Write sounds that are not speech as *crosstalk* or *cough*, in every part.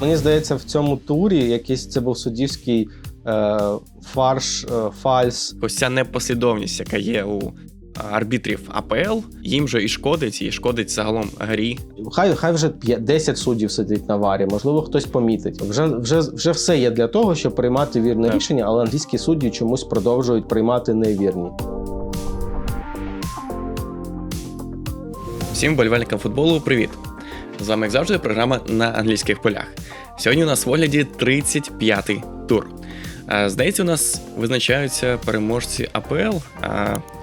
Мені здається, в цьому турі якийсь це був суддівський е, фарш, е, фальс. Ось ця непослідовність, яка є у арбітрів АПЛ, їм же і шкодить, і шкодить загалом грі. Хай, хай вже п'є- 10 суддів сидить на варі, можливо, хтось помітить. Вже, вже, вже все є для того, щоб приймати вірне Так. рішення, але англійські судді чомусь продовжують приймати невірні. Всім болівальникам футболу, привіт! З вами, як завжди, програма на англійських полях. Сьогодні у нас в огляді 35-й тур. Е, Здається, у нас визначаються переможці АПЛ,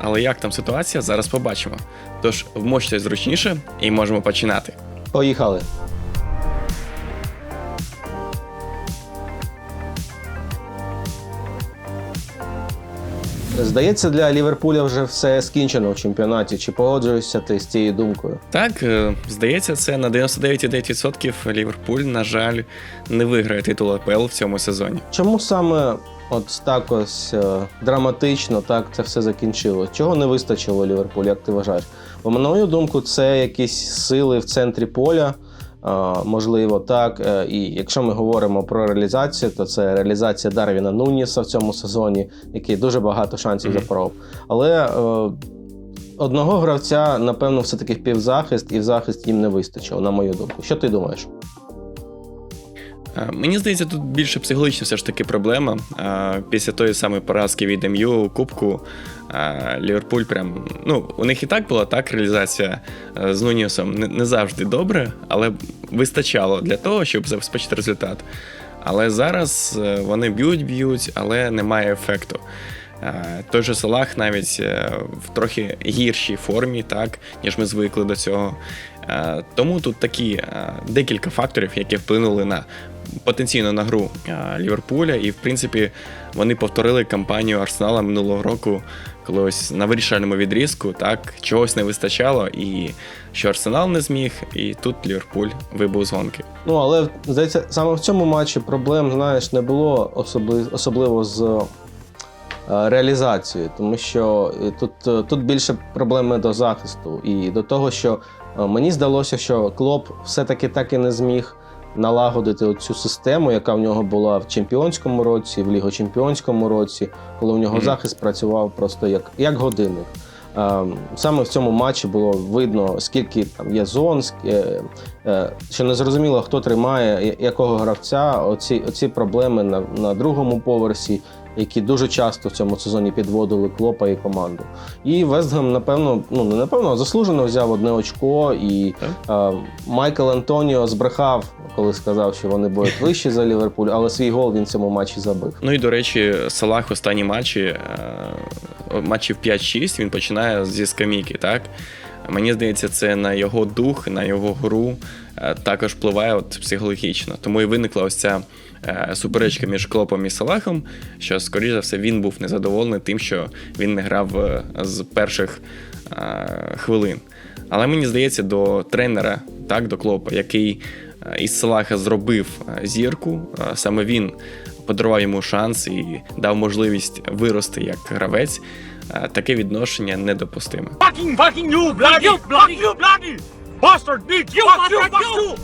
але як там ситуація, зараз побачимо. Тож вмочте зручніше і можемо починати. Поїхали. Здається, для Ліверпуля вже все скінчено в чемпіонаті. Чи погоджуєшся ти з цією думкою? Так, е, здається, це на 99,9% Ліверпуль, на жаль, не виграє титул АПЛ в цьому сезоні. Чому саме от так ось е, драматично так це все закінчило? Чого не вистачило Ліверпулю, як ти вважаєш? Бо, на мою думку, це якісь сили в центрі поля. Е, Можливо, так. Е, І якщо ми говоримо про реалізацію, то це реалізація Дарвіна Нуніса в цьому сезоні, який дуже багато шансів Мгм. запоров. Але е, одного гравця, напевно, все-таки в півзахист, і в захист їм не вистачило, на мою думку. Що ти думаєш? Е, Мені здається, тут більше психологічна все ж таки проблема. Е, Після тої самої поразки від МЮ Кубку е, Ліверпуль прям. Ну, у них і так була так реалізація з Нуніусом не, завжди добре, але вистачало для того, щоб забезпечити результат. Але зараз вони б'ють, б'ють, але немає ефекту. Той же Салах навіть в трохи гіршій формі, так, ніж ми звикли до цього. Тому тут такі декілька факторів, які вплинули на потенційно на гру е, Ліверпуля, і в принципі вони повторили кампанію Арсенала минулого року, коли ось на вирішальному відрізку так чогось не вистачало, і що Арсенал не зміг, і тут Ліверпуль вибув з гонки. Ну, але здається, саме в цьому матчі проблем, знаєш, не було особливо, особливо з е, реалізацією, тому що е, тут, тут більше проблеми до захисту і до того, що мені здалося, що Клоп все-таки так і не зміг налагодити цю систему, яка в нього була в чемпіонському році, в лігочемпіонському році, коли у нього Мгм. захист працював просто як, як годинник. Е, Саме в цьому матчі було видно, скільки там є зон, е, е, що не зрозуміло, хто тримає якого гравця. Оці, оці проблеми на, на другому поверсі, які дуже часто в цьому сезоні підводили Клопа і команду. І Вестгем, напевно, ну не напевно, а заслужено взяв одне очко. І е, Майкл Антоніо збрехав, коли сказав, що вони будуть вищі за Ліверпуль, але свій гол він в цьому матчі забив. Ну і до речі, Салах останні матчі, е, матчів 5-6, він починає зі скамійки, так? Мені здається, це на його дух, на його гру е, також впливає от психологічно. Тому і виникла ось ця суперечка між Клопом і Салахом, що, скоріш за все, він був незадоволений тим, що він не грав е, з перших е, хвилин. Але мені здається, до тренера, так, до Клопа, який е, із Салаха зробив е, зірку, е, саме він подарував йому шанс і дав можливість вирости як гравець. е, Таке відношення недопустиме. Fucking, fucking you, bloody, you, bloody, you, bloody, bastard, bitch, you, fuck you,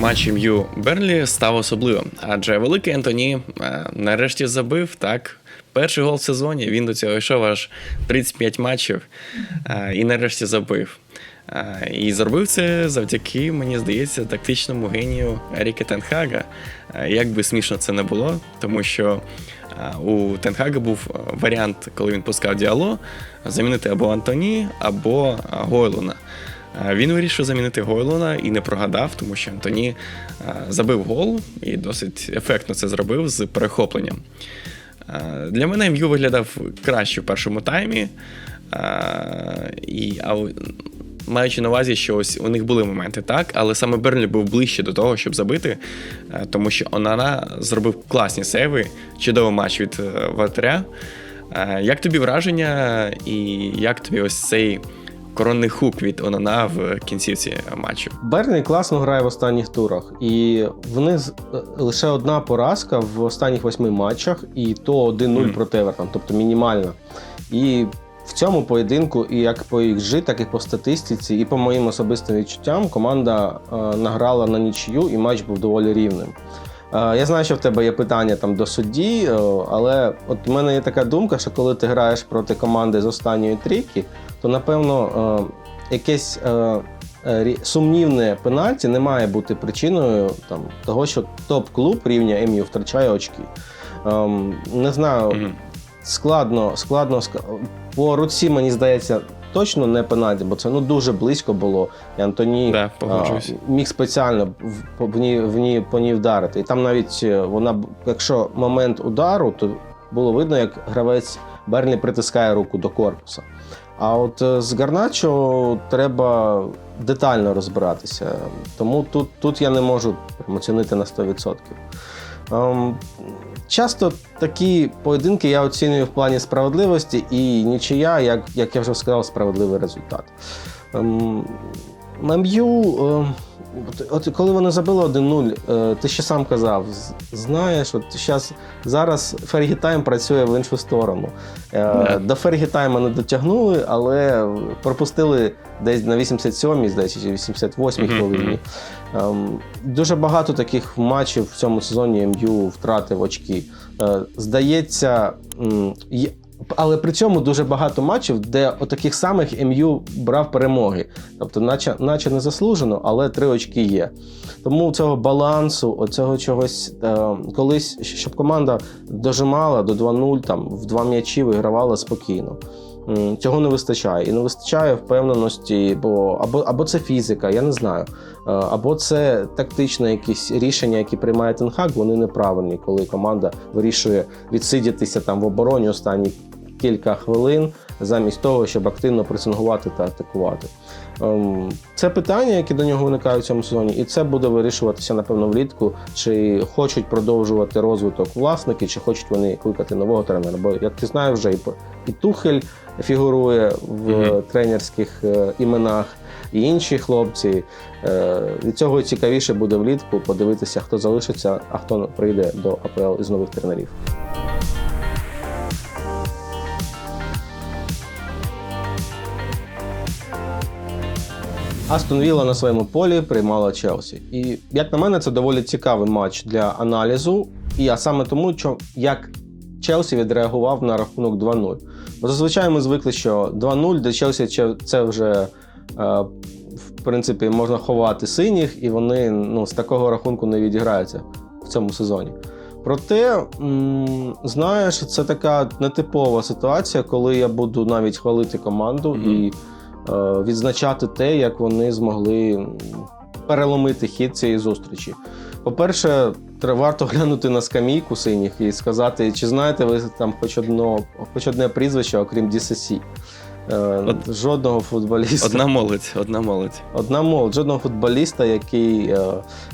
Матч М'ю Берлі став особливим, адже великий Антоні е, нарешті забив так. Перший гол в сезоні він до цього йшов аж 35 матчів е, і нарешті забив. Е, І зробив це завдяки, мені здається, тактичному генію Еріка Тенхага. Як би смішно це не було, тому що у Тенхага був варіант, коли він пускав діало, замінити або Антоні, або Гойлуна. Він вирішив замінити Гойлона і не прогадав, тому що Антоні е, забив гол і досить ефектно це зробив з перехопленням. Е, Для мене МЮ виглядав краще в першому таймі. Е, а маючи на увазі, що ось у них були моменти, так, але саме Берлі був ближче до того, щоб забити, е, тому що Онана зробив класні сейви, чудовий матч від е, вратаря. Е, Як тобі враження, і як тобі ось цей коронний хук від Онана в кінцівці матчу? Берні класно грає в останніх турах, і в них е, лише одна поразка в останніх восьми матчах, і то 1-0 Мгм. проти Евертон, тобто мінімальна. І в цьому поєдинку, і як по XG, так і по статистиці, і по моїм особистим відчуттям, команда е, награла на нічию, і матч був доволі рівним. Е, Я знаю, що в тебе є питання там до судді, е, але от у мене є така думка, що коли ти граєш проти команди з останньої трійки, то напевно е, якесь сумнівне пенальті не має бути причиною там, того, що топ-клуб рівня МЮ втрачає очки. Ем, Не знаю, складно, складно по руці, мені здається, точно не пенальті, бо це ну дуже близько було. І Антоні Да, а, міг спеціально в, ній, в ній, по ній вдарити. І там навіть е, вона, якщо момент удару, то було видно, як гравець Берлі притискає руку до корпуса. А от е, з Гарначо треба детально розбиратися. Тому тут, тут я не можу оцінити на 100%. Часто такі поєдинки я оцінюю в плані справедливості і нічия, як, як я вже сказав, справедливий результат. Ем, ММЮ, ем, от, коли вони забили 1-0, е, ти ще сам казав, знаєш, от щас, зараз Фергі Тайм працює в іншу сторону. Е. До Фергі Тайма не дотягнули, але пропустили десь на 87-й, здається, чи 88-й Мгм, хвилині. Ем, Дуже багато таких матчів в цьому сезоні МЮ втратив очки. Е, Здається, м, є- але при цьому дуже багато матчів, де отаких самих МЮ брав перемоги. Тобто, наче, наче не заслужено, але три очки є. Тому цього балансу, оцього чогось е, колись, щоб команда дожимала до 2-0, там в два м'ячі вигравала спокійно. Цього не вистачає. І не вистачає впевненості, бо або, або це фізика, я не знаю. Е, Або це тактичне якісь рішення, які приймає Тенхак, вони неправильні, коли команда вирішує відсидітися там в обороні останні кілька хвилин, замість того, щоб активно пресингувати та атакувати. Ем, Це питання, які до нього виникають в цьому сезоні, і це буде вирішуватися, напевно, влітку, чи хочуть продовжувати розвиток власники, чи хочуть вони кликати нового тренера. Бо, як ти знаєш, вже і, Тухель фігурує в Мгм. тренерських е, іменах, і інші хлопці. Е, Від цього цікавіше буде влітку подивитися, хто залишиться, а хто прийде до АПЛ із нових тренерів. Астон Вілла на своєму полі приймала Челсі. І як на мене, це доволі цікавий матч для аналізу. І а саме тому, що як Челсі відреагував на рахунок 2-0. Бо зазвичай ми звикли, що 2-0 для Челсі че- це вже е, в принципі можна ховати синіх, і вони ну, з такого рахунку не відіграються в цьому сезоні. Проте, знаєш, це така нетипова ситуація, коли я буду навіть хвалити команду Мгм. і е, відзначати те, як вони змогли переломити хід цієї зустрічі. По-перше, варто глянути на скамійку синіх і сказати, чи знаєте ви там хоч одно, хоч одне прізвище, окрім DCC. Е, Од- Жодного футболіста. Одна молодь, одна молодь. Одна молодь, жодного футболіста, який е,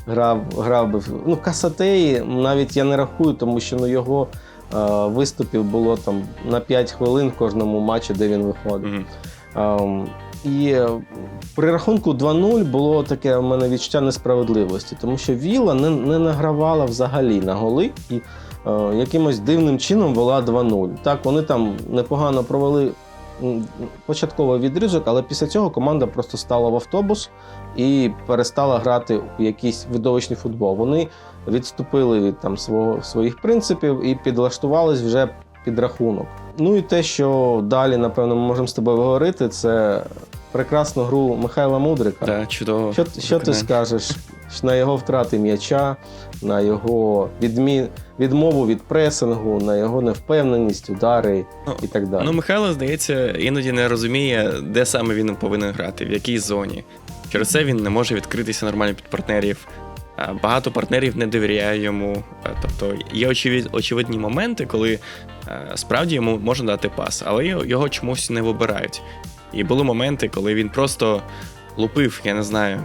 грав, грав би. в- Ну, Касатеї навіть я не рахую, тому що ну, його е, виступів було там на 5 хвилин в кожному матчі, де він виходив. Ем, і при рахунку 2-0 було таке в мене відчуття несправедливості, тому що Віла не, не награвала взагалі на голи і е, якимось дивним чином вела 2-0. Так, вони там непогано провели початковий відрізок, але після цього команда просто стала в автобус і перестала грати в якийсь видовищний футбол. Вони відступили від там свого, своїх принципів і підлаштувались вже під рахунок. Ну і те, що далі, напевно, ми можемо з тобою говорити, це прекрасну гру Михайла Мудрика. Да, чудово. Що, що ти скажеш на його втрати м'яча, на його відмі... відмову від пресингу, на його невпевненість, удари Ну, і так далі? Ну, Михайло, здається, іноді не розуміє, де саме він повинен грати, в якій зоні. Через це він не може відкритися нормально під партнерів. Багато партнерів не довіряє йому. Тобто є очевид, очевидні моменти, коли справді йому можна дати пас, але його чомусь не вибирають. І були моменти, коли він просто лупив, я не знаю,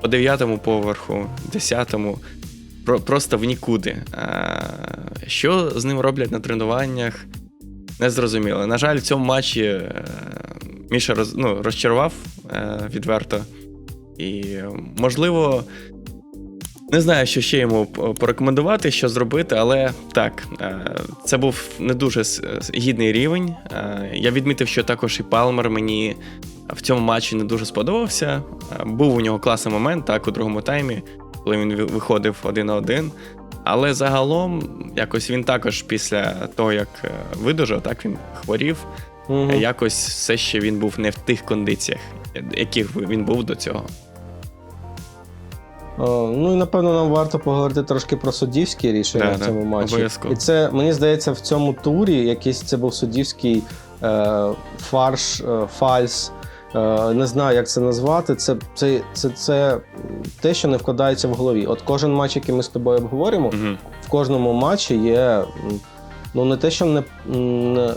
по дев'ятому поверху, десятому, про, просто в нікуди. А, що з ним роблять на тренуваннях? Не зрозуміло. На жаль, в цьому матчі е, Міша роз, ну, розчарував е, відверто. І, можливо, Не знаю, що ще йому порекомендувати, що зробити, але так, е, це був не дуже гідний рівень. Е, Я відмітив, що також і Палмер мені в цьому матчі не дуже сподобався. Е, Був у нього класний момент, так, у другому таймі, коли він виходив один на один. Але загалом, якось він також після того, як видужав, так він хворів, е, якось все ще він був не в тих кондиціях, яких він був до цього. Е, Ну і напевно нам варто поговорити трошки про суддівські рішення Да, в да, цьому матчі. обов'язково. І це мені здається в цьому турі якийсь це був суддівський е, фарш, е, фальс. Е, не знаю, як це назвати. Це, це, це, це те, що не вкладається в голові. От кожен матч, який ми з тобою обговоримо, Мгм. в кожному матчі є ну не те, що не, не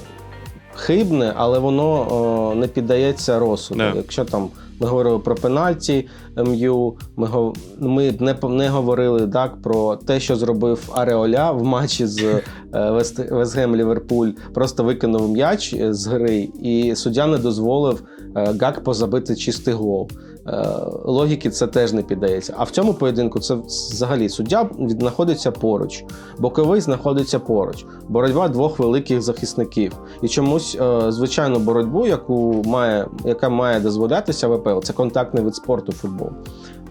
хибне, але воно о, не піддається розсуду. Да. Якщо там ми говорили про пенальті МЮ, ми, ми не, не говорили так про те, що зробив Ареоля в матчі з Весгем Вестгем Ліверпуль, просто викинув м'яч е, з гри, і суддя не дозволив е, Гакпо забити чистий гол. Е, Логіки це теж не піддається. А в цьому поєдинку це взагалі суддя знаходиться поруч, боковий знаходиться поруч. Боротьба двох великих захисників. І чомусь е, звичайну боротьбу, яку має, яка має дозволятися в АПЛ, це контактний вид спорту футбол.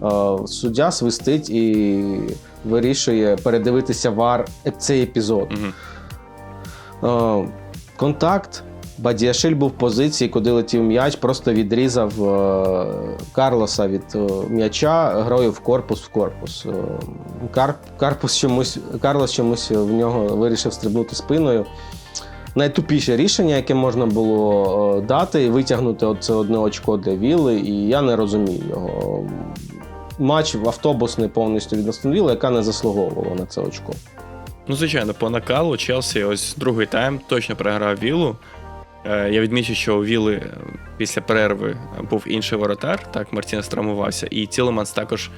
Е, Суддя свистить і вирішує передивитися вар цей епізод. Е, Контакт. Бадіашиль був в позиції, куди летів м'яч, просто відрізав е, Карлоса від е, м'яча грою в корпус в корпус. Е, Кар, Карпус чомусь, Карлос чомусь в нього вирішив стрибнути спиною. Найтупіше рішення, яке можна було дати, і витягнути це одне очко для Віли, і я не розумію його. Матч автобусний повністю від Астон яка не заслуговувала на це очко. Ну, звичайно, по накалу Челсі ось другий тайм точно програв Вілу. Е, Я відмічу, що у Віли е, після перерви був інший воротар, так, Мартінес травмувався, і Тілеманс також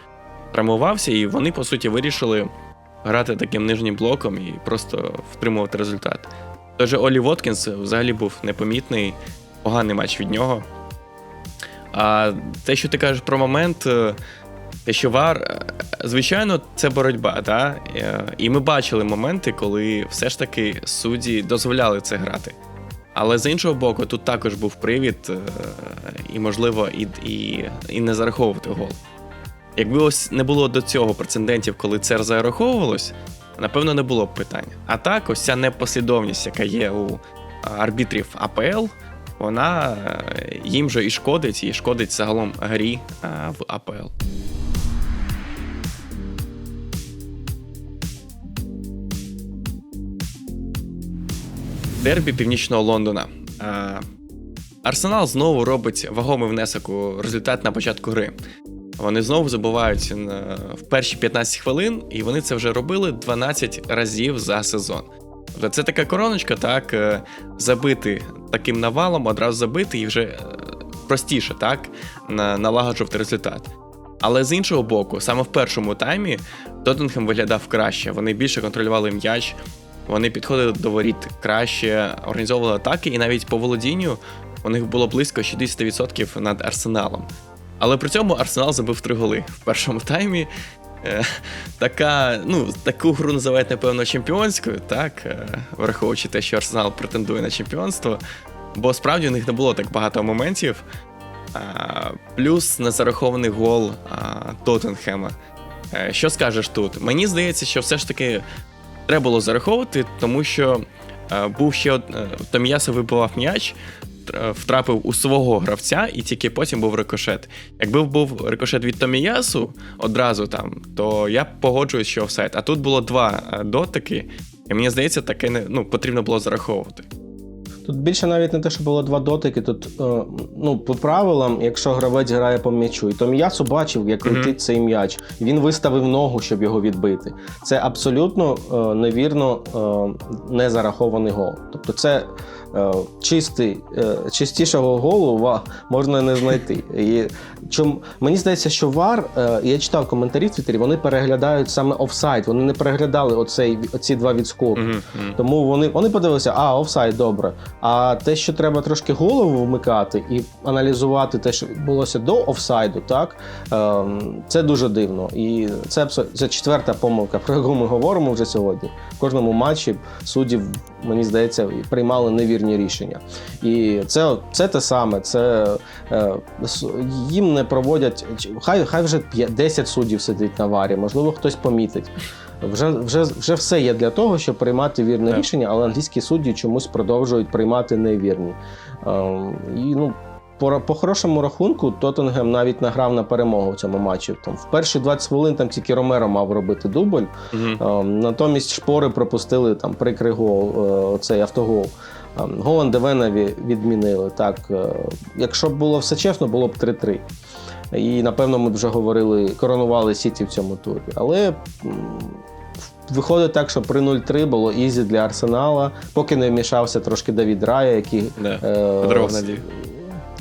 травмувався, і вони, по суті, вирішили грати таким нижнім блоком і просто втримувати результат. Тож Олі Воткінс взагалі був непомітний, поганий матч від нього. А те, що ти кажеш про момент, е, те, що вар, звичайно, це боротьба, та? Е, і ми бачили моменти, коли все ж таки судді дозволяли це грати. Але з іншого боку, тут також був привід, е, і, можливо, і, і, і не зараховувати гол. Якби ось не було до цього прецедентів, коли це зараховувалось, напевно, не було б питання. А так, ось ця непослідовність, яка є у арбітрів АПЛ, вона е, їм же і шкодить, і шкодить загалом грі е, в АПЛ. Дербі північного Лондона. Арсенал знову робить вагомий внесок у результат на початку гри. Вони знову забувають в перші 15 хвилин, і вони це вже робили 12 разів за сезон. Тобто це така короночка, так, е, забити таким навалом, одразу забити і вже е, простіше, так, налагоджувати результат. Але з іншого боку, саме в першому таймі Тоттенхем виглядав краще. Вони більше контролювали м'яч, вони підходили до воріт краще, організовували атаки, і навіть по володінню у них було близько 60% над арсеналом. Але при цьому Арсенал забив три голи в першому таймі. Е, Така, ну, таку гру називають, напевно, чемпіонською, так, е, враховуючи те, що Арсенал претендує на чемпіонство. Бо справді у них не було так багато моментів. Плюс незарахований гол Тоттенхема. Е, Що скажеш тут? Мені здається, що все ж таки треба було зараховувати, тому що е, був ще од... Том'яса вибивав м'яч, втрапив у свого гравця, і тільки потім був рикошет. Якби був рикошет від Томіясу одразу там, то я погоджуюсь, що офсайд. А тут було два е, дотики, і мені здається, таке не ну, потрібно було зараховувати. Тут більше навіть не те, що було два дотики. Тут е, ну, по правилам, якщо гравець грає по м'ячу, і то м'ясо бачив, як летить цей м'яч. Він виставив ногу, щоб його відбити. Це абсолютно е, невірно е, не зарахований гол. Тобто, це чистий, е, чистішого голова можна не знайти. І чом, мені здається, що ВАР, е, я читав коментарі в Твіттері, вони переглядають саме офсайд. Вони не переглядали оцей, оці два відскоки. Мгм, мгм. Тому вони, вони подивилися, а офсайд добре. А те, що треба трошки голову вмикати і аналізувати те, що відбулося до офсайду, так ем, це дуже дивно. І це це четверта помилка, про яку ми говоримо вже сьогодні. В кожному матчі суддів, мені здається, приймали невірні рішення. І це, це те саме. Це е, їм не проводять. Хай хай вже п'я- 10 суддів сидить на варі, можливо, хтось помітить. Вже, вже, вже все є для того, щоб приймати вірне рішення, але англійські судді чомусь продовжують приймати невірні. Е, і ну. По, по хорошому рахунку Тоттенгем навіть награв на перемогу в цьому матчі. Там в перші 20 хвилин там тільки Ромеро мав робити дубль. Ем, натомість шпори пропустили там прикрий гол, е, цей автогол. Ем, Гол Андевена відмінили. Так, е, якщо б було все чесно, було б 3-3. І напевно ми вже говорили, коронували Сіті в цьому турі. Але виходить так, що при 0-3 було ізі для Арсенала, поки не вмішався трошки Давід Рая, який Да. е.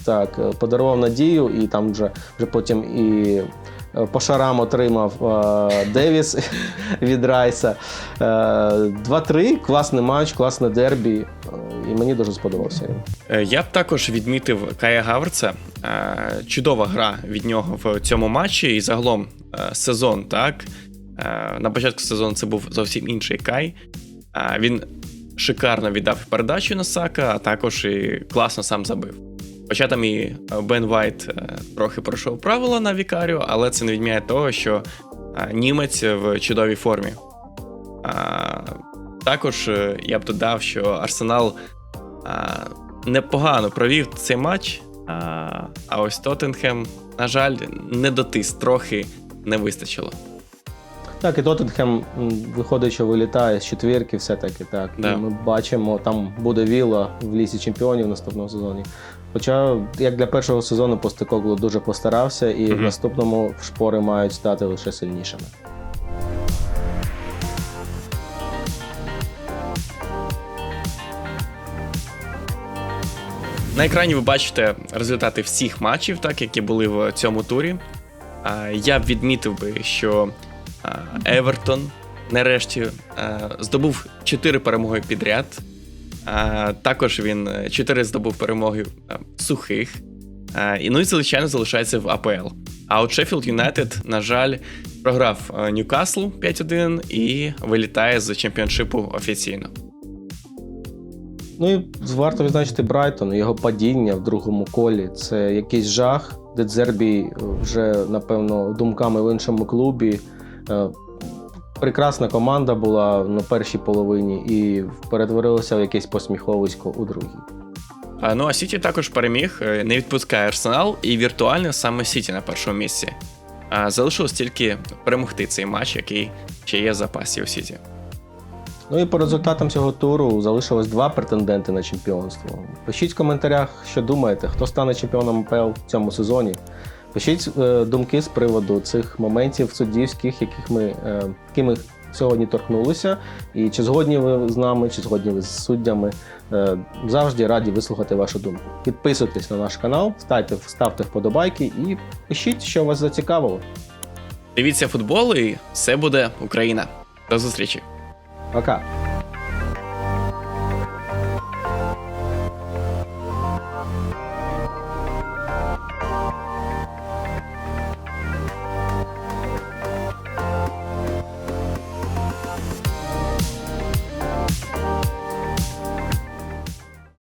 Так, е, подарував надію, і там вже, вже потім і е, по шарам отримав е, Девіс *laughs* від Райса. Е, 2-3, класний матч, класне дербі. е, І мені дуже сподобався. Я б також відмітив Кая Гаврца. Е, Чудова гра від нього в цьому матчі і загалом сезон, так. На початку сезону це був зовсім інший Кай. Він шикарно віддав передачу на Сака, а також і класно сам забив. Хоча там і е, Бен Вайт е, трохи пройшов правила на Вікаріо, але це не відміняє того, що е, німець в чудовій формі. Також я б додав, що Арсенал непогано провів цей матч. А, ось Тоттенхем, на жаль, не дотис, трохи не вистачило. Так, і Тоттенхем виходить, що вилітає з четвірки, все-таки так. Да. І ми бачимо, там буде віла в лісі чемпіонів в наступному сезоні. Хоча, як для першого сезону, Постекоглу дуже постарався, і в наступному шпори мають стати лише сильнішими. На екрані ви бачите результати всіх матчів, так, які були в цьому турі. Я б відмітив би, що Евертон нарешті здобув 4 перемоги підряд. Також він 4 здобув перемоги сухих. І ну і звичайно залишається в АПЛ. А от Шеффілд Юнайтед, на жаль, програв Ньюкаслу 5-1 і вилітає з чемпіоншипу офіційно. Ну і варто відзначити Брайтон, його падіння в другому колі. Це якийсь жах, де Дзербі вже, напевно, думками в іншому клубі. Прекрасна команда була на першій половині і перетворилася в якесь посміховисько у другій. Ну а Сіті також переміг, е, не відпускає Арсенал, і віртуально саме Сіті на першому місці. А залишилось тільки перемогти цей матч, який ще є в запасі у Сіті. Ну і по результатам цього туру залишилось два претенденти на чемпіонство. Пишіть в коментарях, що думаєте, хто стане чемпіоном АПЛ в цьому сезоні. Пишіть е, думки з приводу цих моментів суддівських, яких ми, е, які ми сьогодні торкнулися. І чи згодні ви з нами, чи згодні ви з суддями. Е, завжди раді вислухати вашу думку. Підписуйтесь на наш канал, ставте, ставте вподобайки і пишіть, що вас зацікавило. Дивіться футбол, і все буде Україна. До зустрічі! Пока!